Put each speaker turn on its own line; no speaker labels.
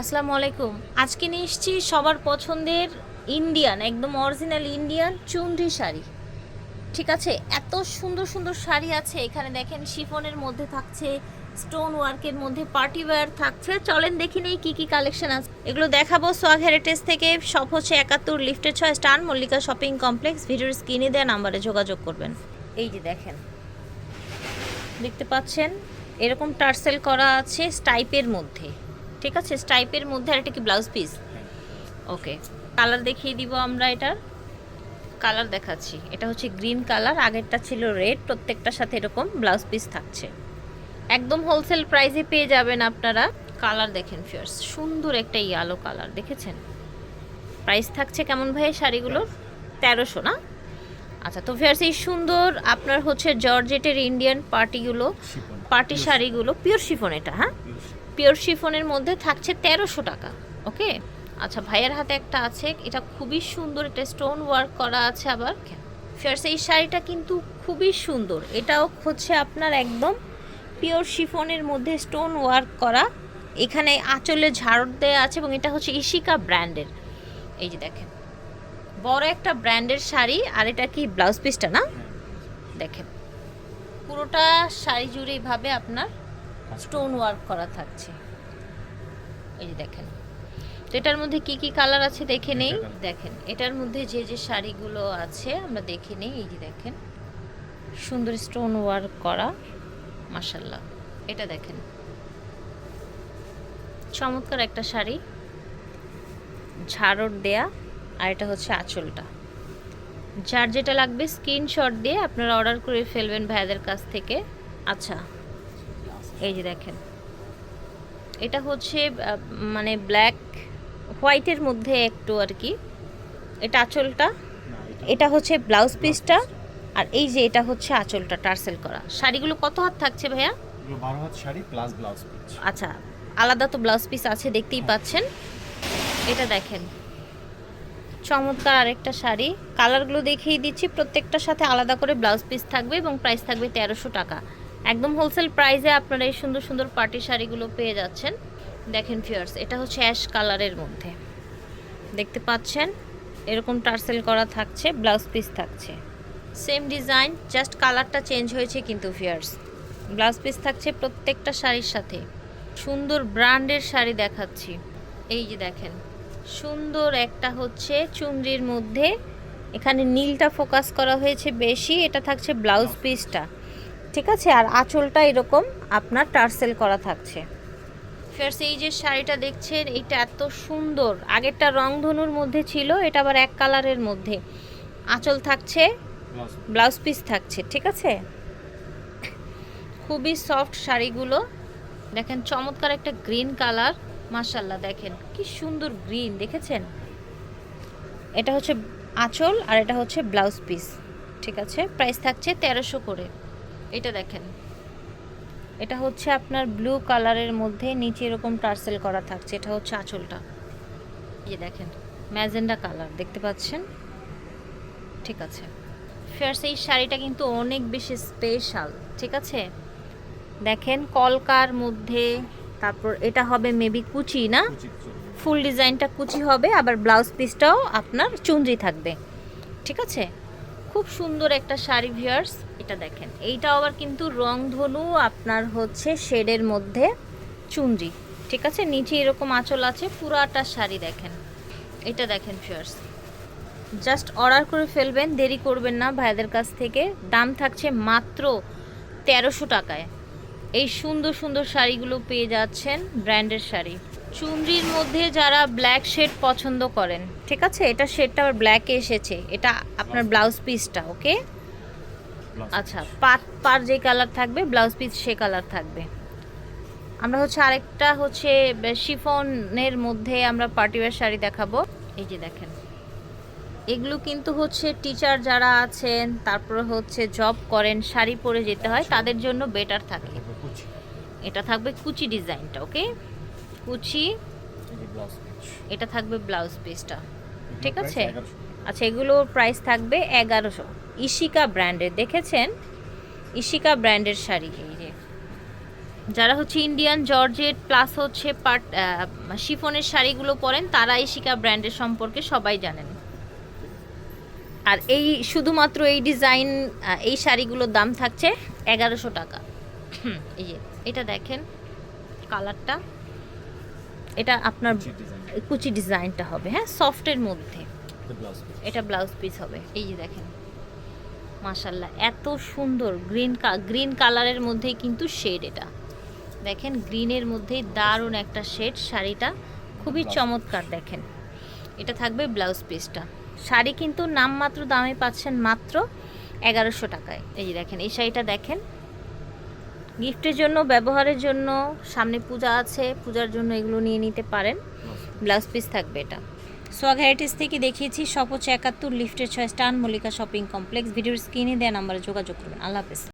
আসসালামু আলাইকুম। আজকে নিয়ে সবার পছন্দের ইন্ডিয়ান একদম অরিজিনাল ইন্ডিয়ান চুনরি শাড়ি। ঠিক আছে? এত সুন্দর সুন্দর শাড়ি আছে। এখানে দেখেন শিফনের মধ্যে থাকছে স্টোন ওয়ার্কের মধ্যে পার্টি ওয়্যার থাকছে। চলেন দেখি নেই কী কী কালেকশন আছে। এগুলো দেখাবো সোয়াগ হেরিটেজ থেকে। সব হচ্ছে একাত্তর লিফটের ছয় স্টান মল্লিকা শপিং কমপ্লেক্স ভিডিওর স্ক্রিনে দেওয়া নাম্বারে যোগাযোগ করবেন। এই যে দেখেন। দেখতে পাচ্ছেন? এরকম টার্সেল করা আছে স্টাইপের মধ্যে। ঠিক আছে? স্টাইপের মধ্যে আর এটা কি ব্লাউজ পিস ওকে কালার দেখিয়ে দিব আমরা এটার কালার দেখাচ্ছি। এটা হচ্ছে গ্রিন কালার আগেরটা ছিল রেড প্রত্যেকটার সাথে এরকম ব্লাউজ পিস থাকছে। একদম হোলসেল প্রাইসে পেয়ে যাবেন আপনারা। কালার দেখেন ফিয়ার্স সুন্দর একটা ইয়ালো কালার দেখেছেন? প্রাইস থাকছে কেমন ভাই শাড়িগুলোর? তেরোশো না? আচ্ছা তো ফিয়ার্স এই সুন্দর আপনার হচ্ছে জর্জেটের ইন্ডিয়ান পার্টিগুলো পার্টি শাড়িগুলো পিওর শিফন এটা হ্যাঁ? পিওর শিফনের মধ্যে থাকছে তেরোশো টাকা ওকে? আচ্ছা ভাইয়ের হাতে একটা আছে এটা খুবই সুন্দর এটা স্টোন ওয়ার্ক করা আছে আবার। ফিয়ার্স এই শাড়িটা কিন্তু খুবই সুন্দর এটাও হচ্ছে আপনার একদম পিওর শিফনের মধ্যে স্টোন ওয়ার্ক করা। এখানে আঁচলে ঝাড় দেওয়া আছে এবং এটা হচ্ছে ইশিকা ব্র্যান্ডের। এই যে দেখেন বড় একটা ব্র্যান্ডের শাড়ি আর এটা কি ব্লাউজ পিসটা না? দেখেন পুরোটা শাড়ি জুড়ে এইভাবে আপনার স্টোন ওয়ার্ক করা থাকছে। এই যে দেখেন। তো এটার মধ্যে কি কি কালার আছে দেখে নেই? দেখেন এটার মধ্যে যে যে শাড়িগুলো আছে আমরা দেখে নেই এই যে দেখেন। সুন্দর স্টোন ওয়ার্ক করা মাসাল্লাহ এটা দেখেন। চমৎকার একটা শাড়ি। ঝাড়র দেয়া আর এটা হচ্ছে আঁচলটা। যার যেটা লাগবে স্ক্রিনশট দিয়ে আপনারা অর্ডার করে ফেলবেন ভাইয়াদের কাছ থেকে। আচ্ছা এই যে দেখেন। এটা হচ্ছে মানে ব্ল্যাক হোয়াইটের মধ্যে একটু আর কি। এটা আঁচলটা এটা হচ্ছে ব্লাউজ পিসটা আর এই যে এটা হচ্ছে আঁচলটা টার্সেল করা। শাড়িগুলো কত হাত থাকছে ভাইয়া?
বারো হাত শাড়ি প্লাস ব্লাউজ পিস
আচ্ছা আলাদা তো ব্লাউজ পিস আছে দেখতেই পাচ্ছেন। এটা দেখেন চমৎকার আরেকটা শাড়ি। কালারগুলো দেখিয়ে দিচ্ছি প্রত্যেকটার সাথে আলাদা করে ব্লাউজ পিস থাকবে এবং প্রাইস থাকবে তেরোশো টাকা। একদম হোলসেল প্রাইসে আপনারা এই সুন্দর সুন্দর পার্টি শাড়িগুলো পেয়ে যাচ্ছেন। দেখেন ফিয়ার্স এটা হচ্ছে অ্যাশ কালারের মধ্যে। দেখতে পাচ্ছেন? এরকম টার্সেল করা থাকছে ব্লাউজ পিস থাকছে। সেম ডিজাইন জাস্ট কালারটা চেঞ্জ হয়েছে কিন্তু ফিয়ার্স ব্লাউজ পিস থাকছে প্রত্যেকটা শাড়ির সাথে। সুন্দর ব্র্যান্ডের শাড়ি দেখাচ্ছি। এই যে দেখেন, সুন্দর একটা হচ্ছে চুনরির মধ্যে। এখানে নীলটা ফোকাস করা হয়েছে বেশি, এটা থাকছে ব্লাউজ পিসটা ঠিক আছে? আর আঁচলটা এরকম আপনার টার্সেল করা থাকছে। ফেরস এই যে শাড়িটা দেখছেন এটা এত সুন্দর। আগেরটা রংধনুর মধ্যে ছিল এটা আবার এক কালারের মধ্যে। আঁচল থাকছে
ব্লাউজ
পিস থাকছে ঠিক আছে? খুবই সফট শাড়িগুলো। দেখেন চমৎকার একটা গ্রিন কালার। মাশাল্লাহ দেখেন কি সুন্দর গ্রিন দেখেছেন? এটা হচ্ছে আঁচল আর এটা হচ্ছে ব্লাউজ পিস ঠিক আছে? প্রাইস থাকছে তেরোশো করে। এটা দেখেন। এটা হচ্ছে আপনার ব্লু কালারের মধ্যে নিচে এরকম টার্সেল করা থাকছে। এটা হচ্ছে আঁচলটা। এই দেখেন। ম্যাজেন্ডা কালার দেখতে পাচ্ছেন? ঠিক আছে। ফেয়ার্স এই শাড়িটা কিন্তু অনেক বেশি স্পেশাল ঠিক আছে? দেখেন কলকার মধ্যে তারপর এটা হবে মেবি কুচি না? ফুল ডিজাইনটা কুচি হবে আবার ব্লাউজ পিসটাও আপনার চুনরি থাকবে। ঠিক আছে? খুব সুন্দর একটা শাড়ি ভিয়ার্স এটা দেখেন। এইটা আবার কিন্তু রং ধনু আপনার হচ্ছে শেডের মধ্যে চুনরি, ঠিক আছে? নিচে এরকম আঁচল আছে, পুরাটা শাড়ি দেখেন। এটা দেখেন ভিয়ার্স জাস্ট অর্ডার করে ফেলবেন, দেরি করবেন না, ভাইদের কাছ থেকে। দাম থাকছে মাত্র তেরোশো টাকায়। এই সুন্দর সুন্দর শাড়িগুলো পেয়ে যাচ্ছেন ব্র্যান্ডের শাড়ি। চুনরির মধ্যে যারা ব্ল্যাক শেড পছন্দ করেন। ঠিক আছে? এটা শেডটা আবার ব্ল্যাকে এসেছে। এটা আপনার ব্লাউজ পিসটা ওকে আচ্ছা পাট পার যে কালার থাকবে ব্লাউজ পিস সে কালার থাকবে। আমরা হচ্ছে আরেকটা হচ্ছে শিফনের মধ্যে আমরা পার্টিওয়ার শাড়ি দেখাবো। এই যে দেখেন। এগুলো কিন্তু হচ্ছে টিচার যারা আছেন তারপরে হচ্ছে জব করেন শাড়ি পরে যেতে হয় তাদের জন্য বেটার থাকে। এটা থাকবে কুচি। ডিজাইনটা ওকে কুচি এটা থাকবে ব্লাউজ পিসটা। ঠিক আছে? আচ্ছা এগুলোর প্রাইস থাকবে এগারোশো। ইশিকা ব্র্যান্ডের দেখেছেন? ইশিকা ব্র্যান্ডের শাড়ি এই যে। যারা হচ্ছে ইন্ডিয়ান জর্জেট প্লাস হচ্ছে পাট শিফনের শাড়িগুলো পরেন তারা ইশিকা ব্র্যান্ডের সম্পর্কে সবাই জানেন। আর এই শুধুমাত্র এই ডিজাইন এই শাড়িগুলোর দাম থাকছে এগারোশো টাকা। এই যে এটা দেখেন কালারটা। এটা আপনার
কুচি
ডিজাইনটা হবে হ্যাঁ সফটের মধ্যে। এটা ব্লাউজ পিস হবে এই যে দেখেন। মাশাল্লাহ এত সুন্দর গ্রিন গ্রিন কালারের মধ্যেই কিন্তু শেড এটা। দেখেন গ্রিনের মধ্যে দারুণ একটা শেড শাড়িটা খুবই চমৎকার দেখেন। এটা থাকবে ব্লাউজ পিসটা শাড়ি কিন্তু নামমাত্র দামে পাচ্ছেন মাত্র এগারোশো টাকায়। এই যে দেখেন এই শাড়িটা দেখেন। গিফটের জন্য, ব্যবহারের জন্য, সামনে পূজা আছে, পূজার জন্য এগুলো নিয়ে নিতে পারেন। ব্লাউজ পিস থাকবে এটা। সোয়াগ হ্যারিটেজ থেকে দেখিয়েছি সপোচ একাত্তর লিফটের ছয় স্টান মল্লিকা শপিং কমপ্লেক্স। ভিডিওর স্ক্রিনে দেওয়া নাম্বারে যোগাযোগ করবেন আল্লাহ হাফেজ।